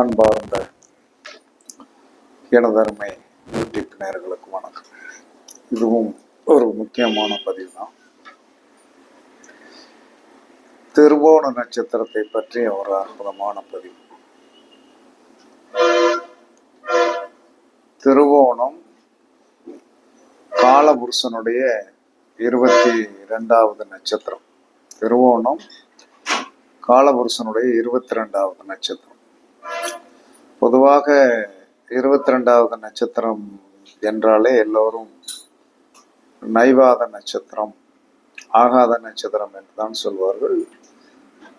அன்பார்ந்த எனதருமை யூடியூப் நேர்களுக்கு வணக்கம். இதுவும் ஒரு முக்கியமான பதிவு தான் திருவோண நட்சத்திரத்தை பற்றிய ஒரு அற்புதமான பதிவு. திருவோணம் காலபுருஷனுடைய இருபத்தி ரெண்டாவது நட்சத்திரம். திருவோணம் காலபுருஷனுடைய இருபத்தி ரெண்டாவது நட்சத்திரம். பொதுவாக இருபத்தி ரெண்டாவது நட்சத்திரம் என்றாலே எல்லோரும் நைவாத நட்சத்திரம் ஆகாத நட்சத்திரம் என்று தான் சொல்வார்கள்.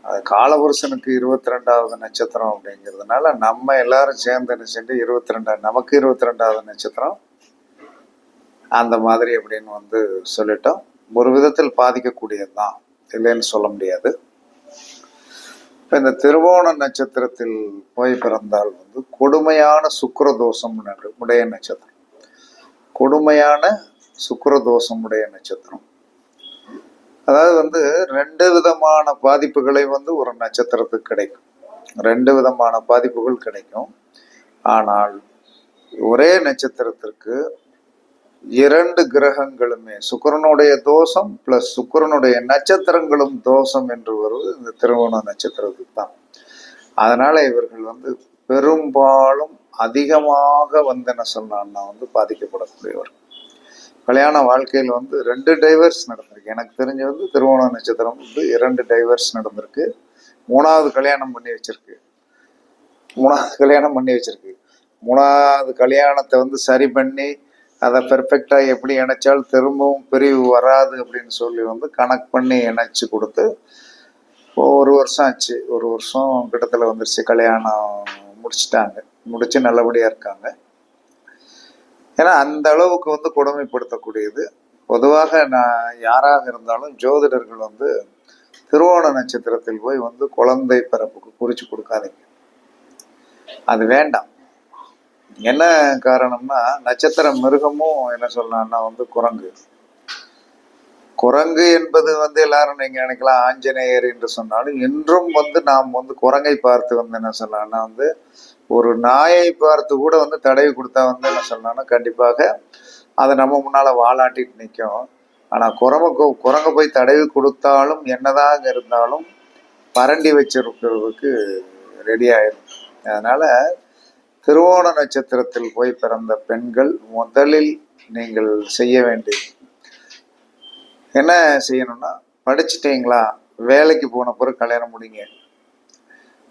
அது காலபுருஷனுக்கு இருபத்தி ரெண்டாவது நட்சத்திரம் அப்படிங்கிறதுனால நம்ம எல்லாரும் சேர்ந்து என்ன செஞ்சு இருபத்தி ரெண்டாவது நமக்கு இருபத்தி ரெண்டாவது நட்சத்திரம் அந்த மாதிரி அப்படின்னு வந்து சொல்லிட்டோம். ஒரு விதத்தில் பாதிக்கக்கூடியது தான் இல்லைன்னு சொல்ல முடியாது. இப்போ இந்த திருவோண நட்சத்திரத்தில் போய் பிறந்தால் வந்து கொடுமையான சுக்கரதோஷம் உடைய நட்சத்திரம். கொடுமையான சுக்கரதோஷம் உடைய நட்சத்திரம். அதாவது வந்து ரெண்டு விதமான பாதிப்புகளை வந்து ஒரு நட்சத்திரத்துக்கு கிடைக்கும். ரெண்டு விதமான பாதிப்புகள் கிடைக்கும். ஆனால் ஒரே நட்சத்திரத்திற்கு இரண்டு கிரகங்களுமே சுக்கிரனுடைய தோஷம் பிளஸ் சுக்கரனுடைய நட்சத்திரங்களும் தோஷம் என்று வருவது இந்த திருவோண நட்சத்திரத்துக்கு தான் அதனால இவர்கள் வந்து பெரும்பாலும் அதிகமாக வந்து என்ன சொன்னான்னா வந்து பாதிக்கப்படக்கூடியவர். கல்யாண வாழ்க்கையில் வந்து ரெண்டு டைவர்ஸ் நடந்திருக்கு. எனக்கு தெரிஞ்ச வந்து திருவோண நட்சத்திரம் வந்து இரண்டு டைவர்ஸ் நடந்திருக்கு. மூணாவது கல்யாணம் பண்ணி வச்சிருக்கு. மூணாவது கல்யாணம் பண்ணி வச்சிருக்கு. மூணாவது கல்யாணத்தை வந்து சரி பண்ணி அதை பெர்ஃபெக்டாக எப்படி இணைச்சால் திரும்பவும் பிரிவு வராது அப்படின்னு சொல்லி வந்து கணக்கு பண்ணி இணைச்சி கொடுத்து ஒரு வருஷம் ஆச்சு. ஒரு வருஷம் கிட்டத்தில் வந்துருச்சு. கல்யாணம் முடிச்சிட்டாங்க. முடிச்சு நல்லபடியாக இருக்காங்க. ஏன்னா அந்த அளவுக்கு வந்து கொடுமைப்படுத்தக்கூடியது. பொதுவாக நான் யாராக இருந்தாலும் ஜோதிடர்கள் வந்து திருவோண நட்சத்திரத்தில் போய் வந்து குழந்தை பிறப்புக்கு குறிச்சு கொடுக்காதீங்க. அது வேண்டாம். என்ன காரணம்னா நட்சத்திர மிருகமும் என்ன சொல்லலாம்னா வந்து குரங்கு. குரங்கு என்பது வந்து எல்லாரும் நீங்க நினைக்கலாம் ஆஞ்சநேயர் என்று சொன்னாலும் இன்றும் வந்து நாம் வந்து குரங்கை பார்த்து வந்து என்ன சொல்லலாம்னா வந்து ஒரு நாயை பார்த்து கூட வந்து தடவி கொடுத்தா வந்து என்ன சொல்லலாம்னா கண்டிப்பாக அதை நம்ம முன்னால வாலாட்டிட்டு நிற்கும். ஆனா குரங்கு குரங்கு போய் தடவி கொடுத்தாலும் என்னதாக இருந்தாலும் பரண்டி வச்சிருக்கிறதுக்கு ரெடி ஆயிரும். அதனால திருவோண நட்சத்திரத்தில் போய் பிறந்த பெண்கள் முதலில் நீங்கள் செய்ய வேண்டியது. என்ன செய்யணும்னா படிச்சிட்டீங்களா? வேலைக்கு போன பிறகு கல்யாணம் முடிங்க.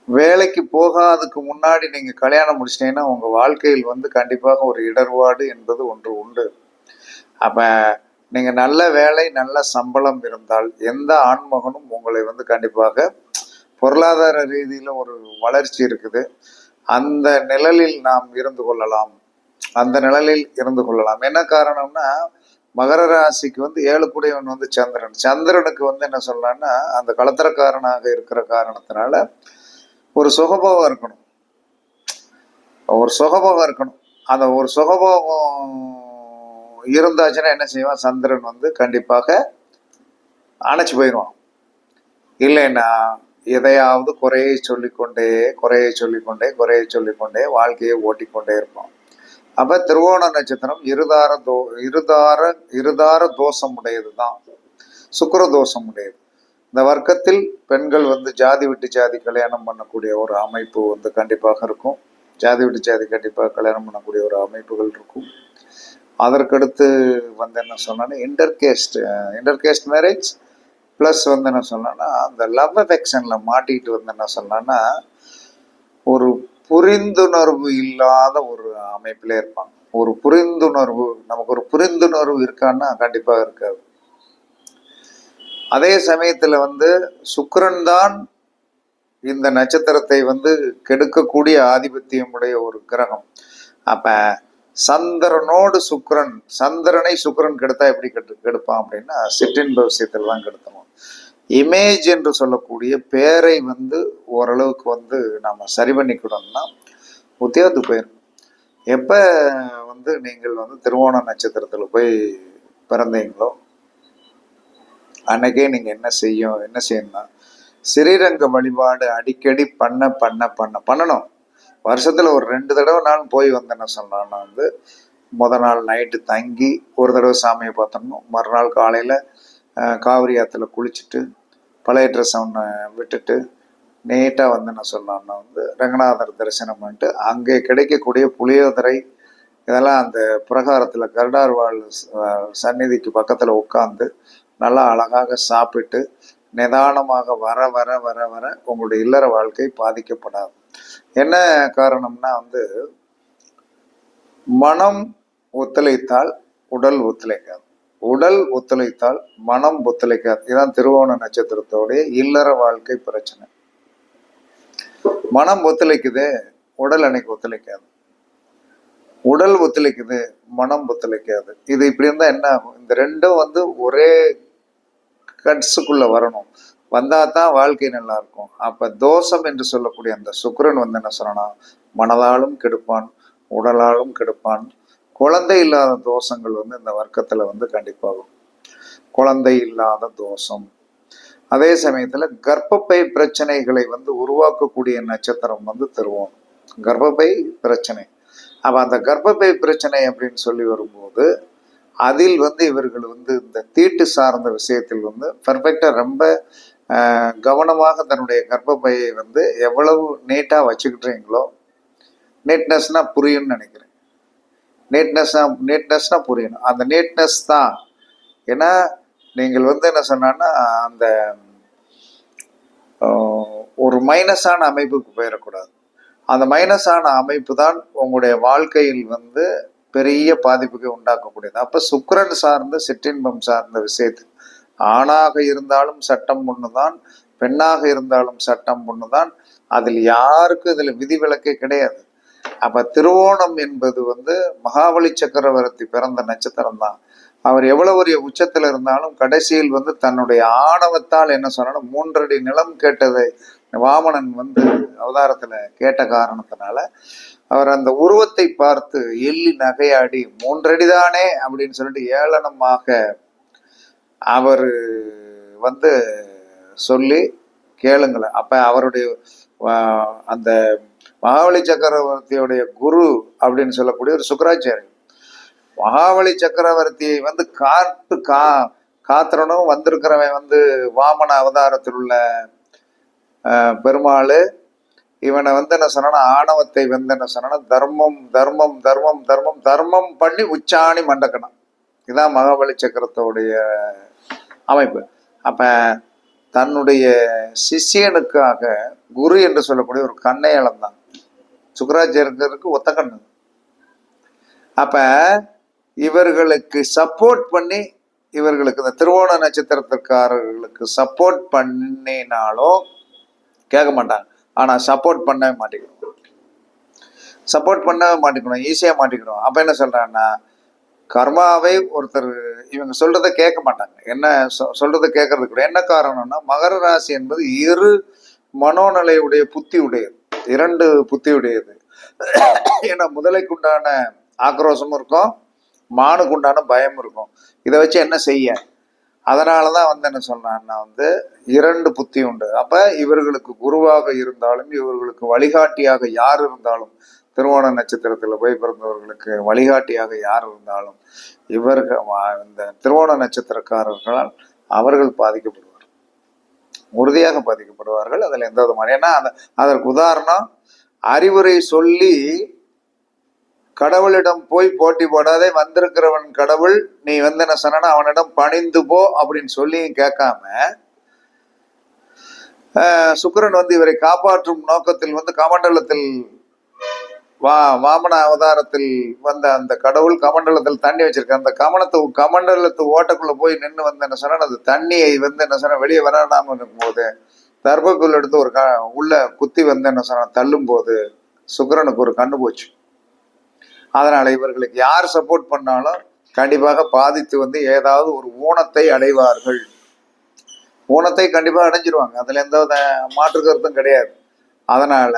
வேலைக்கு போகாதுக்கு முன்னாடி நீங்க கல்யாணம் முடிச்சிட்டீங்கன்னா உங்க வாழ்க்கையில் வந்து கண்டிப்பாக ஒரு இடர்பாடு என்பது ஒன்று உண்டு. அப்ப நீங்க நல்ல வேலை நல்ல சம்பளம் இருந்தால் எந்த ஆண்மகனும் உங்களை வந்து கண்டிப்பாக பொருளாதார ரீதியில ஒரு வளர்ச்சி இருக்குது. அந்த நிழலில் நாம் இருந்து கொள்ளலாம். அந்த நிழலில் இருந்து கொள்ளலாம். என்ன காரணம்னா மகர ராசிக்கு வந்து ஏழு குடையவன் வந்து சந்திரன். சந்திரனுக்கு வந்து என்ன சொல்லலாம்னா அந்த களத்திரக்காரனாக இருக்கிற காரணத்தினால ஒரு சுகபோகம் இருக்கணும். ஒரு சுகபோகம் இருக்கணும். அந்த ஒரு சுகபோகம் இருந்தாச்சுன்னா என்ன செய்வான்? சந்திரன் வந்து கண்டிப்பாக அணைச்சி போயிடுவான். இல்லைன்னா எதையாவது குறையை சொல்லிக்கொண்டே குறையை சொல்லிக்கொண்டே குறையை சொல்லிக்கொண்டே வாழ்க்கையை ஓட்டிக்கொண்டே இருப்போம். அப்ப திருவோண நட்சத்திரம் இருதார தோ இருதார இருதார தோஷம் உடையது தான் சுக்கர தோஷம் உடையது இந்த வர்க்கத்தில் பெண்கள் வந்து ஜாதி விட்டு ஜாதி கல்யாணம் பண்ணக்கூடிய ஒரு அமைப்பு வந்து கண்டிப்பாக இருக்கும். ஜாதி விட்டு ஜாதி கண்டிப்பாக கல்யாணம் பண்ணக்கூடிய ஒரு அமைப்புகள் இருக்கும். அதற்கடுத்து வந்து என்ன சொன்னா இன்டர்கேஸ்ட் இன்டர்கேஸ்ட் மேரேஜ் ப்ளஸ் வந்து என்ன சொல்லலாம்னா அந்த லவ் அஃபெக்ஷனில் மாட்டிக்கிட்டு வந்து என்ன சொல்லலாம்னா ஒரு புரிந்துணர்வு இல்லாத ஒரு அமைப்பிலே இருப்பாங்க. ஒரு புரிந்துணர்வு நமக்கு ஒரு புரிந்துணர்வு இருக்கான்னா கண்டிப்பாக இருக்காது. அதே சமயத்தில் வந்து சுக்கரன் தான் இந்த நட்சத்திரத்தை வந்து கெடுக்கக்கூடிய ஆதிபத்தியம் உடைய ஒரு கிரகம். அப்ப சந்திரனோடு சுக்ரன் சந்திரனை சுக்ரன் கெடுத்தா எப்படி கெடு கெடுப்பான் அப்படின்னா சிற்றின்ப விஷயத்தில் தான் கெடுத்தணும் இமேஜ் என்று சொல்லக்கூடிய பேரை வந்து ஓரளவுக்கு வந்து நாம் சரி பண்ணிக்கணும்னா உத்தியோகத்து போயிடும் எப்போ வந்து நீங்கள் வந்து திருவோண நட்சத்திரத்தில் போய் பிறந்தீங்களோ அன்னைக்கே நீங்கள் என்ன செய்யும் என்ன செய்யணும்னா ஸ்ரீரங்க வழிபாடு அடிக்கடி பண்ண பண்ண பண்ண பண்ணணும். வருஷத்தில் ஒரு ரெண்டு தடவை நான் போய் வந்தேன்னு சொன்னான்னா வந்து முத நாள் நைட்டு தங்கி ஒரு தடவை சாமியை பார்த்தோம்னா மறுநாள் காலையில் காவிரி ஆற்றுல குளிச்சுட்டு பழைய ட்ரெஸ் ஒன்று விட்டுட்டு நீட்டாக வந்து என்ன சொன்னான்னா வந்து ரங்கநாதர் தரிசனம் பண்ணிட்டு அங்கே கிடைக்கக்கூடிய புளியோதரை இதெல்லாம் அந்த பிரகாரத்தில் கருடார்வாள் சந்நிதிக்கு பக்கத்தில் உட்காந்து நல்லா அழகாக சாப்பிட்டு நிதானமாக வர வர வர வர உங்களுடைய இல்லற வாழ்க்கை பாதிக்கப்படாது. என்ன காரணம்னா வந்து மனம் ஒத்துழைத்தால் உடல் ஒத்துழைக்காது. உடல் ஒத்துழைத்தால் மனம் ஒத்துழைக்காது. இதுதான் திருவோண நட்சத்திரத்தோடைய இல்லற வாழ்க்கை பிரச்சனை. மனம் ஒத்துழைக்குது உடல் அன்னைக்கு ஒத்துழைக்காது. உடல் ஒத்துழைக்குது மனம் ஒத்துழைக்காது. இது இப்படி இருந்தா என்ன ஆகும்? இந்த ரெண்டும் வந்து ஒரே கட்ஸுக்குள்ள வரணும். வந்தா தான் வாழ்க்கை நல்லா இருக்கும் அப்ப தோஷம் என்று சொல்லக்கூடிய அந்த சுக்கிரன் வந்து என்ன சொன்னா மனதாலும் கெடுப்பான் உடலாலும் கெடுப்பான். குழந்தை இல்லாத தோஷங்கள் வந்து இந்த வர்க்கத்துல வந்து கண்டிப்பாகும். குழந்தை இல்லாத தோஷம். அதே சமயத்துல கர்ப்பப்பை பிரச்சனைகளை வந்து உருவாக்கக்கூடிய நட்சத்திரம் வந்து தருவோம் கர்ப்பப்பை பிரச்சனை. அப்ப அந்த கர்ப்பப்பை பிரச்சனை அப்படின்னு சொல்லி வரும்போது அதில் வந்து இவர்கள் வந்து இந்த தீட்டு சார்ந்த விஷயத்தில் வந்து பர்ஃபெக்டா ரொம்ப கவனமாக தன்னுடைய கர்ப்பப்பையை வந்து எவ்வளவு நீட்டாக வச்சுக்கிட்டுறீங்களோ நீட்னஸ்னால் புரியும்னு நினைக்கிறேன். நீட்னஸ்னா நீட்னஸ்னால் புரியணும். அந்த நீட்னஸ் தான். ஏன்னா நீங்கள் வந்து என்ன சொன்னான்னா அந்த ஒரு மைனஸான அமைப்புக்கு போயிடக்கூடாது. அந்த மைனஸான அமைப்பு தான் உங்களுடைய வாழ்க்கையில் வந்து பெரிய பாதிப்புக்கு உண்டாக்கக்கூடியது. அப்போ சுக்கிரன் சார்ந்த சிற்றின்பம் சார்ந்த விஷயத்துக்கு ஆணாக இருந்தாலும் சட்டம் ஒண்ணுதான் பெண்ணாக இருந்தாலும் சட்டம் ஒண்ணுதான். அதில் யாருக்கும் இதுல விதிவிலக்கே கிடையாது. அப்ப திருவோணம் என்பது வந்து மகாபலி சக்கரவர்த்தி பிறந்த நட்சத்திரம் தான் அவர் எவ்வளவு பெரிய உச்சத்துல இருந்தாலும் கடைசியில் வந்து தன்னுடைய ஆணவத்தால் என்ன சொன்னாலும் மூன்றடி நிலம் கேட்டதை வாமனன் வந்து அவதாரத்துல கேட்ட காரணத்தினால அவர் அந்த உருவத்தை பார்த்து எள்ளி நகையாடி மூன்றடி தானே அப்படின்னு சொல்லிட்டு ஏளனமாக அவர் வந்து சொல்லி கேளுங்களேன். அப்போ அவருடைய அந்த மகாவலி சக்கரவர்த்தியுடைய குரு அப்படின்னு சொல்லக்கூடிய ஒரு சுக்கராச்சாரியர். மகாவலி சக்கரவர்த்தியை வந்து காத்து கா காத்திரனும் வந்திருக்கிறவன் வந்து வாமன அவதாரத்தில் உள்ள பெருமாள். இவனை வந்து என்ன சொன்னா ஆணவத்தை வந்து என்ன சொன்னா தர்மம் தர்மம் தர்மம் தர்மம் தர்மம் பண்ணி உச்சாணி மண்டக்கணும். இதான் மகாபலி சக்கரத்தோடைய அமைப்பு. அப்ப தன்னுடைய சிஷியனுக்காக குரு என்று சொல்லக்கூடிய ஒரு கண்ணை இழந்தான். சுக்கராச்சாரியருக்கு ஒத்த கண்ணு. அப்ப இவர்களுக்கு சப்போர்ட் பண்ணி இவர்களுக்கு இந்த திருவோண நட்சத்திரத்துக்காரர்களுக்கு சப்போர்ட் பண்ணினாலும் கேட்க மாட்டாங்க. ஆனா சப்போர்ட் பண்ணவே மாட்டேங்கிறோம். சப்போர்ட் பண்ணவே மாட்டேங்கிறோம். ஈஸியா மாட்டேங்கிறோம் அப்ப என்ன சொல்றாங்கன்னா கர்மாவை ஒருத்தர் இவங்க சொல்றதை கேட்க மாட்டாங்க. என்ன சொ- சொல்றதை கேட்கறது கூட என்ன காரணம்னா மகர ராசி என்பது இரு மனோநிலையுடைய புத்தி உடையது. இரண்டு புத்தி உடையது. ஏன்னா முதலைக்குண்டான ஆக்ரோஷமும் இருக்கும் மானுக்குண்டான பயம் இருக்கும். இதை வச்சு என்ன செய்ய? அதனால தான் வந்து என்ன சொன்னான்னா வந்து இரண்டு புத்தி உண்டு. அப்ப இவர்களுக்கு குருவாக இருந்தாலும் இவர்களுக்கு வழிகாட்டியாக யார் இருந்தாலும் திருவோண நட்சத்திரத்தில் போய் பிறந்தவர்களுக்கு வழிகாட்டியாக யார் இருந்தாலும் இவர்கள் இந்த திருவோண நட்சத்திரக்காரர்களால் அவர்கள் பாதிக்கப்படுவார்கள். உறுதியாக பாதிக்கப்படுவார்கள். அதில் எந்த விதமான ஏன்னா அந்த அதற்கு உதாரணம் அறிவுரை சொல்லி கடவுளிடம் போய் போட்டி போடாதே வந்திருக்கிறவன் கடவுள் நீ வந்து என்ன சொன்னா அவனிடம் பணிந்து போ அப்படின்னு சொல்லியும் கேட்காம ஆஹ், சுக்கிரன் வந்து இவரை காப்பாற்றும் நோக்கத்தில் வந்து கமண்டலத்தில் வா வாமன அவதாரத்தில் வந்த அந்த கடவுள் கமண்டலத்தில் தண்ணி வச்சிருக்க அந்த கமனத்து கமண்டலத்து ஓட்டக்குள்ள போய் நின்று வந்து என்ன சொன்னா அந்த தண்ணியை வந்து என்ன சொன்னா வெளியே வராடாம இருக்கும்போது தர்பப்புல் எடுத்து ஒரு க உள்ள குத்தி வந்து என்ன சொன்னா தள்ளும் போது சுக்கரனுக்கு ஒரு கண்ணு போச்சு. அதனால இவர்களுக்கு யார் சப்போர்ட் பண்ணாலும் கண்டிப்பாக பாதித்து வந்து ஏதாவது ஒரு ஊனத்தை அடைவார்கள். ஊனத்தை கண்டிப்பாக அடைஞ்சிருவாங்க. அதில் எந்த வித மாற்று கருத்தும் கிடையாது. அதனால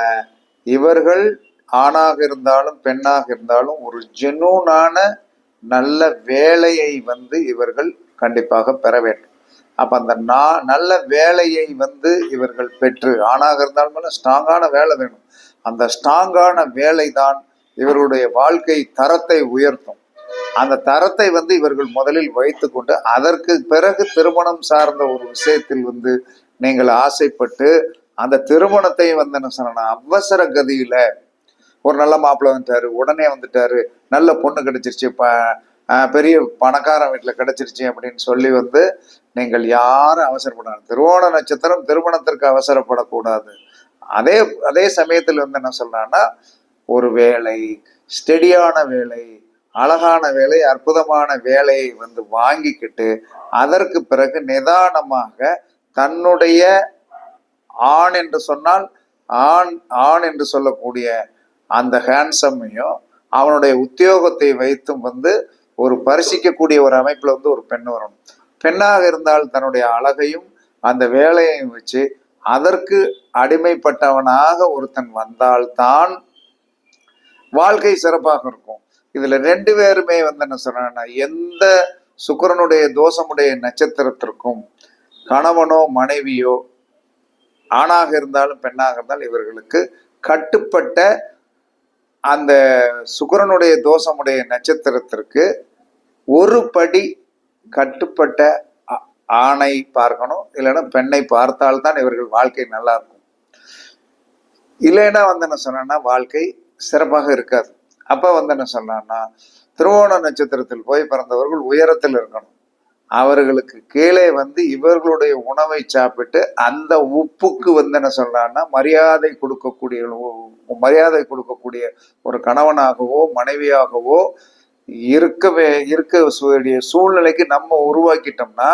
இவர்கள் ஆணாக இருந்தாலும் பெண்ணாக இருந்தாலும் ஒரு ஜெனூனான நல்ல வேலையை வந்து இவர்கள் கண்டிப்பாக பெற வேண்டும். அப்ப அந்த நா- நல்ல வேலையை வந்து இவர்கள் பெற்று ஆணாக இருந்தாலும் ஸ்ட்ராங்கான வேலை வேணும். அந்த ஸ்ட்ராங்கான வேலை தான் இவருடைய வாழ்க்கை தரத்தை உயர்த்தும். அந்த தரத்தை வந்து இவர்கள் முதலில் வைத்துக்கொண்டு அதற்கு பிறகு திருமணம் சார்ந்த ஒரு விஷயத்தில் வந்து நீங்கள் ஆசைப்பட்டு அந்த திருமணத்தை வந்து என்ன சொன்னா அவசர கதியில ஒரு நல்ல மாப்பிள்ளை வந்துட்டாரு உடனே வந்துட்டாரு நல்ல பொண்ணு கிடைச்சிருச்சு ப பெரிய பணக்காரன் வீட்டில் கிடைச்சிருச்சு அப்படின்னு சொல்லி வந்து நீங்கள் யாரும் அவசரப்படாது. திருவோண நட்சத்திரம் திருமணத்திற்கு அவசரப்படக்கூடாது. அதே அதே சமயத்தில் வந்து என்ன சொல்றான்னா ஒரு வேலை ஸ்டெடியான வேலை அழகான வேலை அற்புதமான வேலையை வந்து வாங்கிக்கிட்டு அதற்கு பிறகு நிதானமாக தன்னுடைய ஆண் என்று சொன்னால் ஆண் ஆண் என்று சொல்லக்கூடிய அந்த ஹேண்ட்ஸம்மையும் அவனுடைய உத்தியோகத்தை வைத்தும் வந்து ஒரு பரிசிக்கக்கூடிய ஒரு அமைப்பில் வந்து ஒரு பெண் வரணும். பெண்ணாக இருந்தால் தன்னுடைய அழகையும் அந்த வேலையையும் வச்சு அதற்கு அடிமைப்பட்டவனாக ஒருத்தன் வந்தால்தான் வாழ்க்கை சிறப்பாக இருக்கும். இதுல ரெண்டு பேருமே வந்து என்ன சொல்றேன்னா எந்த சுக்கிரனுடைய தோஷமுடைய நட்சத்திரத்திற்கும் கணவனோ மனைவியோ ஆணாக இருந்தாலும் பெண்ணாக இருந்தாலும் இவர்களுக்கு கட்டுப்பட்ட அந்த சுக்கரனுடைய தோஷமுடைய நட்சத்திரத்திற்கு ஒரு படி கட்டுப்பட்ட ஆணை பார்க்கணும். இல்லைன்னா பெண்ணை பார்த்தால்தான் இவர்கள் வாழ்க்கை நல்லா இருக்கும். இல்லைன்னா வந்து என்ன சொன்னா வாழ்க்கை சிறப்பாக இருக்காது. அப்ப வந்து என்ன சொன்னான்னா திருவோண நட்சத்திரத்தில் போய் பிறந்தவர்கள் உயரத்தில் இருக்கணும். அவர்களுக்கு கீழே வந்து இவர்களுடைய உணவை சாப்பிட்டு அந்த உப்புக்கு வந்து என்ன சொல்றான்னா மரியாதை கொடுக்கக்கூடிய மரியாதை கொடுக்கக்கூடிய ஒரு கணவனாகவோ மனைவியாகவோ இருக்கவே இருக்க சூழ்நிலைக்கு நம்ம உருவாக்கிட்டோம்னா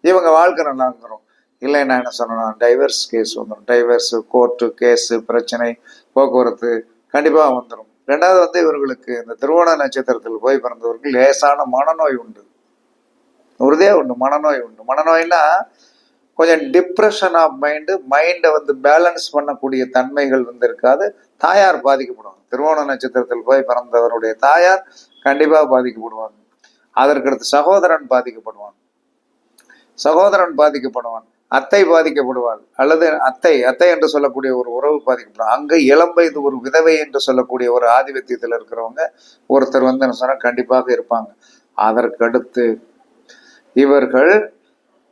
இவங்க வாழ்க்கை நல்லா இருந்துரும். இல்லை நான் என்ன சொல்லணும் டைவர்ஸ் கேஸ் வந்துடும் டைவர்ஸ் கோர்ட்டு கேஸு பிரச்சனை போக்குவரத்து கண்டிப்பாக வந்துடும் ரெண்டாவது வந்து இவர்களுக்கு இந்த திருவோண நட்சத்திரத்தில் போய் பிறந்தவர்கள் லேசான மனநோய் உண்டு. உறுதியா உண்டு மனநோய் உண்டு. மனநோய்னா கொஞ்சம் டிப்ரெஷன் ஆஃப் மைண்டு மைண்டை வந்து பேலன்ஸ் பண்ணக்கூடிய தன்மைகள் வந்து இருக்காது. தாயார் பாதிக்கப்படுவாங்க. திருவோண நட்சத்திரத்தில் போய் பிறந்தவருடைய தாயார் கண்டிப்பாக பாதிக்கப்படுவாங்க. அதற்கடுத்து சகோதரன் பாதிக்கப்படுவான். சகோதரன் பாதிக்கப்படுவான். அத்தை பாதிக்கப்படுவாள். அல்லது அத்தை அத்தை என்று சொல்லக்கூடிய ஒரு உறவு பாதிக்கப்படும். அங்க இளம்பயது ஒரு விதவை என்று சொல்லக்கூடிய ஒரு ஆதிபத்தியத்தில் இருக்கிறவங்க ஒருத்தர் வந்து என்ன சொன்னால் கண்டிப்பாக இருப்பாங்க. அதற்கடுத்து இவர்கள்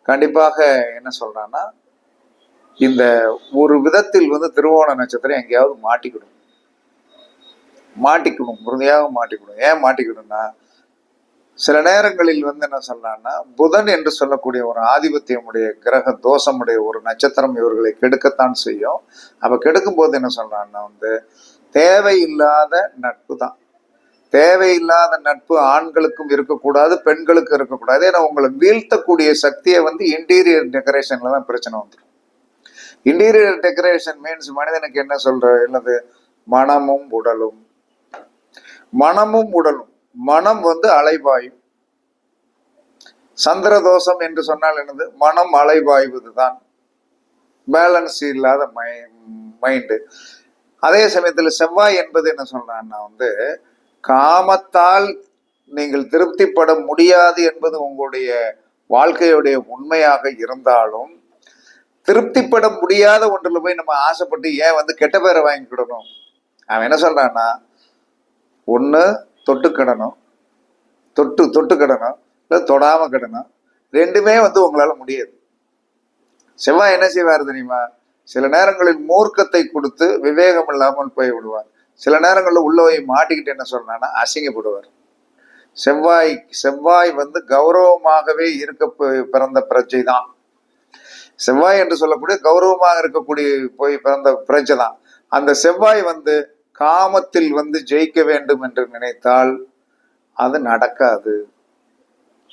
கண்டிப்பாக என்ன சொல்றான்னா இந்த ஒரு விதத்தில் வந்து திருவோண நட்சத்திரம் எங்கேயாவது மாட்டிக்கிடும். மாட்டிக்கணும் உறுதியாக மாட்டிக்கணும் ஏன் மாட்டிக்கணும்னா சில நேரங்களில் வந்து என்ன சொல்றான்னா புதன் என்று சொல்லக்கூடிய ஒரு ஆதிபத்தியமுடைய கிரக தோஷமுடைய ஒரு நட்சத்திரம் இவர்களை கெடுக்கத்தான் செய்யும். அப்ப கெடுக்கும் போது என்ன சொல்றான்னா வந்து தேவையில்லாத நட்பு தான். தேவையில்லாத நட்பு ஆண்களுக்கும் இருக்கக்கூடாது பெண்களுக்கும் இருக்கக்கூடாது ஏன்னா உங்களை வீழ்த்தக்கூடிய சக்தியை வந்து இன்டீரியர் டெக்கரேஷன்ல தான் பிரச்சனை வந்துடும் இன்டீரியர் டெக்கரேஷன் மீன்ஸ் மனிதனுக்கு என்ன சொல்ற என்னது? மனமும் உடலும். மனமும் உடலும். மனம் வந்து அலைவாயும். சந்திர தோஷம் என்று சொன்னால் என்னது? மனம் அலைவாய்வது தான் பேலன்ஸ் இல்லாத மை மைண்டு அதே சமயத்தில் செவ்வாய் என்பது என்ன சொல்றான்னா வந்து காமத்தால் நீங்கள் திருப்திப்பட முடியாது என்பது உங்களுடைய வாழ்க்கையுடைய உண்மையாக இருந்தாலும் திருப்திப்பட முடியாத ஒன்றில் போய் நம்ம ஆசைப்பட்டு ஏன் வந்து கெட்ட பேரை வாங்கிக்கிடணும் அவன் என்ன சொல்றான்னா ஒன்று தொட்டு கிடணும். தொட்டு தொட்டு கிடணும். இல்லை தொடாம கிடணும். ரெண்டுமே வந்து உங்களால முடியாது. செவ்வாய் என்ன செய்வார் தெரியுமா? சில நேரங்களில் மூர்க்கத்தை கொடுத்து விவேகம் இல்லாமல் போய் விடுவார் சில நேரங்களில் உள்ள போய் மாட்டிக்கிட்டு என்ன சொல்றான்னா அசிங்கப்படுவார். செவ்வாய் செவ்வாய் வந்து கௌரவமாகவே இருக்க பிறந்த பிரஜை தான். செவ்வாய் என்று சொல்லக்கூடிய கௌரவமாக இருக்கக்கூடிய போய் பிறந்த பிரஜை தான். அந்த செவ்வாய் வந்து காமத்தில் வந்து ஜெயிக்க வேண்டும் என்று நினைத்தால் அது நடக்காது.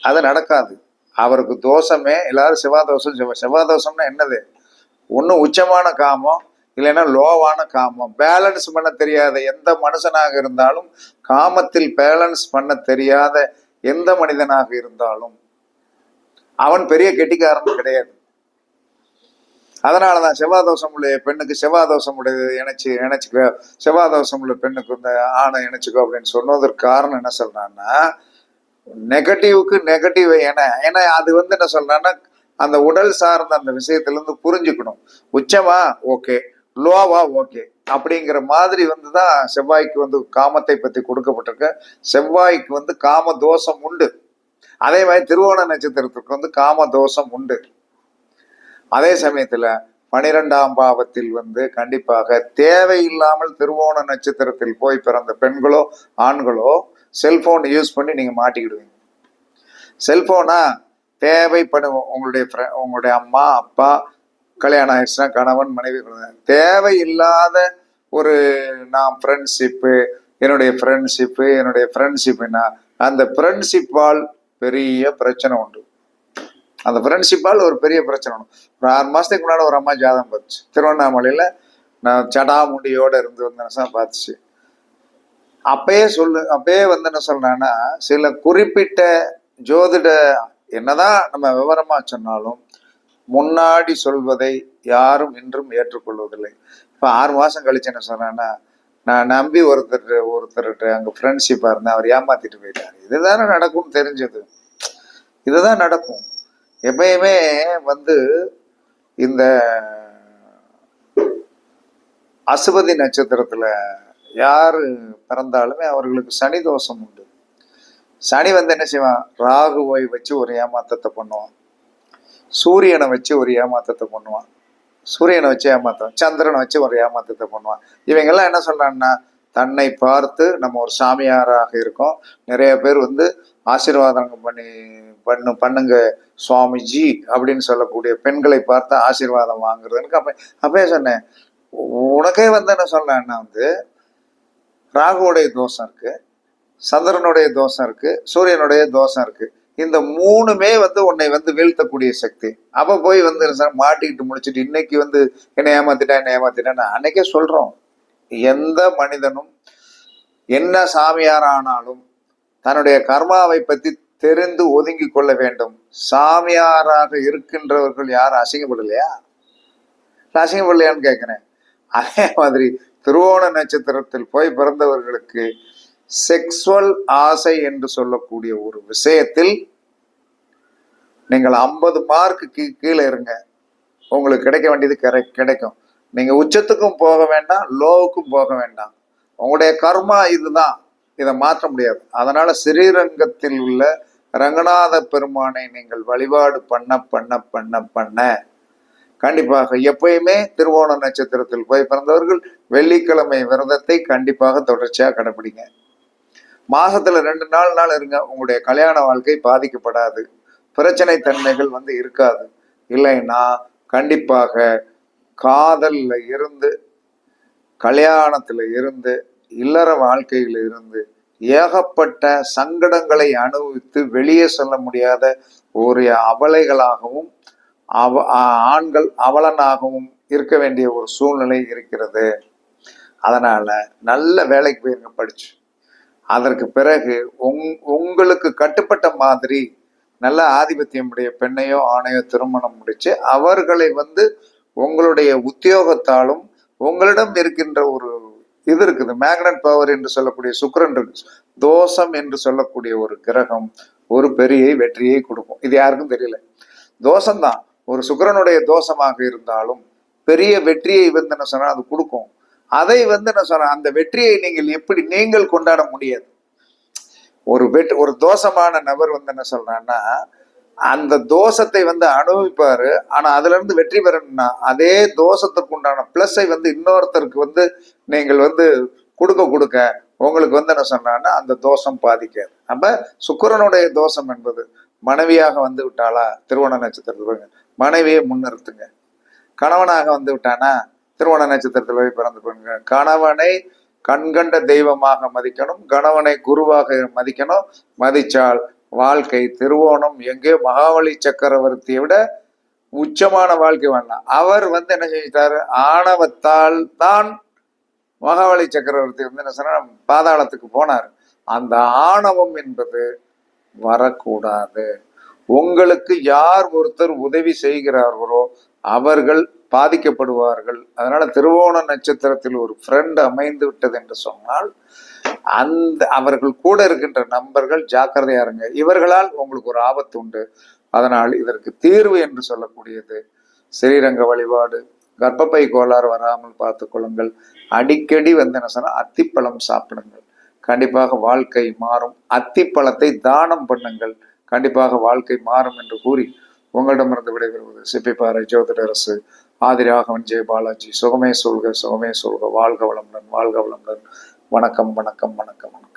அது நடக்காது. அவருக்கு தோஷமே எல்லாரும் செவ்வாதோஷம் செவ்வாய் தோஷம்னா என்னது? ஒன்று உச்சமான காமம் இல்லைன்னா லோவான காமம். பேலன்ஸ் பண்ண தெரியாத எந்த மனுஷனாக இருந்தாலும் காமத்தில் பேலன்ஸ் பண்ண தெரியாத எந்த மனிதனாக இருந்தாலும் அவன் பெரிய கெட்டிக்காரன் கிடையாது. அதனாலதான் செவ்வாதோஷம் உள்ள பெண்ணுக்கு செவ்வாதோஷம் உடைய இணைச்சு இணைச்சுக்கோ. செவ்வாதோஷம் உள்ள பெண்ணுக்கு இந்த ஆணை இணைச்சுக்கோ அப்படின்னு சொன்னதற்கு காரணம் என்ன சொல்றான்னா நெகட்டிவுக்கு நெகட்டிவ் என ஏன்னா அது வந்து என்ன சொல்றான்னா அந்த உடல் சார்ந்த அந்த விஷயத்துல இருந்து புரிஞ்சுக்கணும். உச்சமா? ஓகே லோவா ஓகே அப்படிங்கிற மாதிரி வந்து தான் செவ்வாய்க்கு வந்து காமத்தை பற்றி கொடுக்கப்பட்டிருக்கு. செவ்வாய்க்கு வந்து காம தோஷம் உண்டு. அதே மாதிரி திருவோண நட்சத்திரத்துக்கு வந்து காம தோஷம் உண்டு. அதே சமயத்தில் பனிரெண்டாம் பாவத்தில் வந்து கண்டிப்பாக தேவையில்லாமல் திருவோண நட்சத்திரத்தில் போய் பிறந்த பெண்களோ ஆண்களோ செல்போன் யூஸ் பண்ணி நீங்கள் மாட்டிக்கிடுவீங்க. செல்போனா தேவைப்படும் உங்களுடைய fri- உங்களுடைய அம்மா அப்பா கல்யாணம் ஆயிடுச்சுன்னா கணவன் மனைவி தேவையில்லாத ஒரு நான் ஃப்ரெண்ட்ஷிப்பு என்னுடைய ஃப்ரெண்ட்ஷிப்பு என்னுடைய ஃப்ரெண்ட்ஷிப்புனா அந்த ஃப்ரெண்ட்ஷிப்பால் பெரிய பிரச்சனை உண்டு. அந்த ஃப்ரெண்ட்ஷிப்பால் ஒரு பெரிய பிரச்சனை உண்டு. ஒரு ஆறு மாசத்துக்கு முன்னாடி ஒரு அம்மா ஜாதகம் பார்த்துச்சு. திருவண்ணாமலையில நான் சடாமுண்டியோடு இருந்து வந்தேன் பார்த்துச்சு. அப்பயே சொல்லு அப்பயே வந்து என்ன சொல்றேன்னா சில குறிப்பிட்ட ஜோதிட என்னதான் நம்ம விவரமா சொன்னாலும் முன்னாடி சொல்வதை யாரும் இன்றும் ஏற்றுக்கொள்வதில்லை. இப்போ ஆறு மாதம் கழிச்சு என்ன சொன்னேன்னா நான் நம்பி ஒருத்தர் ஒருத்தர்கிட்ட அங்கே ஃப்ரெண்ட்ஷிப்பாக இருந்தேன் அவர் ஏமாத்திட்டு போயிட்டார். இதுதானே நடக்கும்னு தெரிஞ்சது. இதுதான் நடக்கும். எப்பயுமே வந்து இந்த அசுபதி நட்சத்திரத்தில் யார் பிறந்தாலுமே அவர்களுக்கு சனி தோஷம் உண்டு. சனி வந்து என்ன செய்வான்? ராகுவை வச்சு ஒரு ஏமாத்தத்தை பண்ணுவான். சூரியனை வச்சு ஒரு ஏமாத்தத்தை பண்ணுவான். சூரியனை வச்சு ஏமாத்துவான். சந்திரனை வச்சு ஒரு ஏமாத்தத்தை பண்ணுவான். இவங்கெல்லாம் என்ன சொல்றாங்கன்னா தன்னை பார்த்து நம்ம ஒரு சாமியாராக இருக்கோம். நிறைய பேர் வந்து ஆசீர்வாதம் பண்ணி பண்ணு பண்ணுங்க சுவாமிஜி அப்படின்னு சொல்லக்கூடிய பெண்களை பார்த்து ஆசீர்வாதம் வாங்குறதுன்னு அப்ப அப்பயே சொன்னேன். உனக்கே வந்து என்ன சொல்றேன்னா வந்து ராகுவுடைய தோஷம் இருக்கு சந்திரனுடைய தோஷம் இருக்கு சூரியனுடைய தோஷம் இருக்கு. இந்த மூணுமே வந்து உன்னை வந்து வீழ்த்தக்கூடிய சக்தி. அப்ப போய் வந்து மாட்டிக்கிட்டு முடிச்சுட்டு இன்னைக்கு வந்து என்னை ஏமாத்திட்டா என்னை ஏமாத்திட்டேன் அன்னைக்கே சொல்றோம். எந்த மனிதனும் என்ன சாமியாரானாலும் தன்னுடைய கர்மாவை பத்தி தெரிந்து ஒதுங்கி கொள்ள வேண்டும். சாமியாராக இருக்கின்றவர்கள் யாரும் அசிங்கப்படலையா? அசிங்கப்படலையான்னு கேட்கிறேன் அதே மாதிரி திருவோண நட்சத்திரத்தில் போய் பிறந்தவர்களுக்கு செக்ஸுவல் ஆசை என்று சொல்லக்கூடிய ஒரு விஷயத்தில் நீங்கள் ஐம்பது மார்க்கு கீழே இருங்க. உங்களுக்கு கிடைக்க வேண்டியது கிடை- கிடைக்கும். நீங்க உச்சத்துக்கும் போக வேண்டாம் லோவுக்கும் போக வேண்டாம். உங்களுடைய கர்மா இதுதான். இதை மாற்ற முடியாது. அதனால ஸ்ரீரங்கத்தில் உள்ள ரங்கநாத பெருமானை நீங்கள் வழிபாடு பண்ண பண்ண பண்ண பண்ண. கண்டிப்பாக எப்பயுமே திருவோண நட்சத்திரத்தில் போய் பிறந்தவர்கள் வெள்ளிக்கிழமை விரதத்தை கண்டிப்பாக தொடர்ச்சியாக கடைபிடிங்க. மாசத்துல ரெண்டு நாள் நாள் இருங்க உங்களுடைய கல்யாண வாழ்க்கை பாதிக்கப்படாது. பிரச்சனை தன்மைகள் வந்து இருக்காது. இல்லைன்னா கண்டிப்பாக காதல்ல இருந்து கல்யாணத்துல இருந்து இல்லற வாழ்க்கையில இருந்து ஏகப்பட்ட சங்கடங்களை அனுபவித்து வெளியே சொல்ல முடியாத ஒரு அவலைகளாகவும் அவ ஆண்கள் அவலனாகவும் இருக்க வேண்டிய ஒரு சூழ்நிலை இருக்கிறது. அதனால நல்ல வேலைக்கு போயிருங்க படிச்சு. அதற்கு பிறகு உங் உங்களுக்கு கட்டுப்பட்ட மாதிரி நல்ல ஆதிபத்தியம் உடைய பெண்ணையோ ஆணையோ திருமணம் முடிச்சு அவர்களை வந்து உங்களுடைய உத்தியோகத்தாலும் உங்களிடம் இருக்கின்ற ஒரு இது இருக்குது. மேக்னட் பவர் என்று சொல்லக்கூடிய சுக்கரன் இருக்கு. தோஷம் என்று சொல்லக்கூடிய ஒரு கிரகம் ஒரு பெரிய வெற்றியை கொடுக்கும். இது யாருக்கும் தெரியல. தோஷம்தான். ஒரு சுக்கரனுடைய தோஷமாக இருந்தாலும் பெரிய வெற்றியை வந்து என்ன சொன்னால் அது கொடுக்கும். அதை வந்து என்ன சொல்றேன் அந்த வெற்றியை நீங்கள் எப்படி நீங்கள் கொண்டாட முடியாது. ஒரு வெற்றி ஒரு தோஷமான நபர் வந்து என்ன சொல்றான்னா அந்த தோஷத்தை வந்து அனுபவிப்பாரு ஆனா அதுல இருந்து வெற்றி பெறணும்னா அதே தோஷத்துக்கு உண்டான பிளஸை வந்து இன்னொருத்தருக்கு வந்து நீங்கள் வந்து கொடுக்க கொடுக்க உங்களுக்கு வந்து என்ன சொன்னான்னா அந்த தோஷம் பாதிக்காது. அப்ப சுக்கரனுடைய தோஷம் என்பது மனைவியாக வந்து விட்டாளா திருவோண நட்சத்திரத்தில் மனைவியை முன்னிறுத்துங்க. கணவனாக வந்து விட்டானா திருவோண நட்சத்திரத்தில் போய் பிறந்து போங்க கணவனை கண்கண்ட தெய்வமாக மதிக்கணும். கணவனை குருவாக மதிக்கணும். மதிச்சால் வாழ்க்கை திருவோணம். எங்கே மகாபலி சக்கரவர்த்தியை விட உச்சமான வாழ்க்கை வேண்டாம் அவர் வந்து என்ன செஞ்சிட்டாரு ஆணவத்தால் தான் மகாபலி சக்கரவர்த்தி வந்து என்ன சொன்னா பாதாளத்துக்கு போனார். அந்த ஆணவம் என்பது வரக்கூடாது. உங்களுக்கு யார் ஒருத்தர் உதவி செய்கிறார்களோ அவர்கள் பாதிக்கப்படுவார்கள். அதனால திருவோண நட்சத்திரத்தில் ஒரு ஃப்ரெண்ட் அமைந்து விட்டது என்று சொன்னால் அந்த அவர்கள் கூட இருக்கின்ற நண்பர்கள் ஜாக்கிரதையா இருங்க. இவர்களால் உங்களுக்கு ஒரு ஆபத்து உண்டு. அதனால் இதற்கு தீர்வு என்று சொல்லக்கூடியது. ஸ்ரீரங்க வழிபாடு கர்ப்பப்பை கோளாறு வராமல் பார்த்து கொள்ளுங்கள். அடிக்கடி வந்து என்ன சொன்னா அத்திப்பழம் சாப்பிடுங்கள். கண்டிப்பாக வாழ்க்கை மாறும். அத்திப்பழத்தை தானம் பண்ணுங்கள். கண்டிப்பாக வாழ்க்கை மாறும் என்று கூறி உங்களிடமிருந்து விடைபெறுவது சிப்பிப்பாறை ஜோதிடரசு ஆதிராகவன் ஜெய பாலாஜி சுகமே சொல்க சுகமே சொல்க வாழ்க வளமுடன் வாழ்க வளமுடன். வணக்கம் வணக்கம் வணக்கம். வணக்கம்